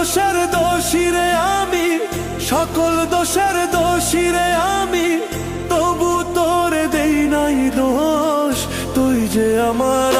দোষের দোষীরে আমি, সকল দোষের দোষী রে আমি। তবু তোরে দেই নাই দোষ, তুই যে আমার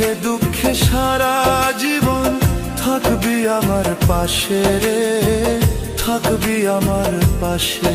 সুখে দুঃখে সারা জীবন থাকবি আমার পাশে রে থাকবি আমার পাশে।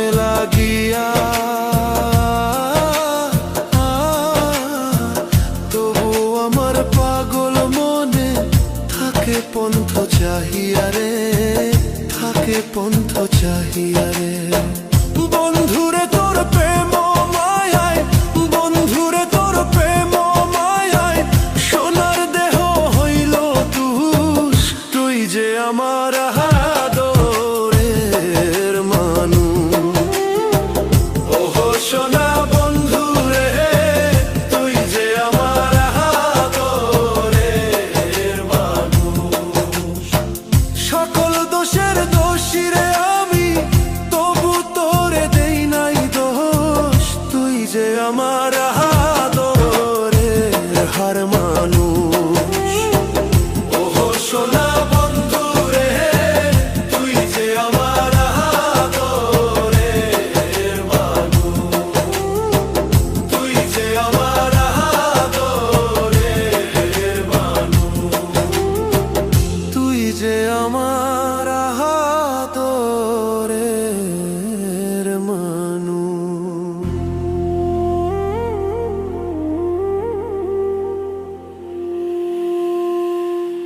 চাহিয়া রে থাকে পন্থ চাহিয়া বন্ধুরে তোর প্রেম দেহ হইল তুই যে আমার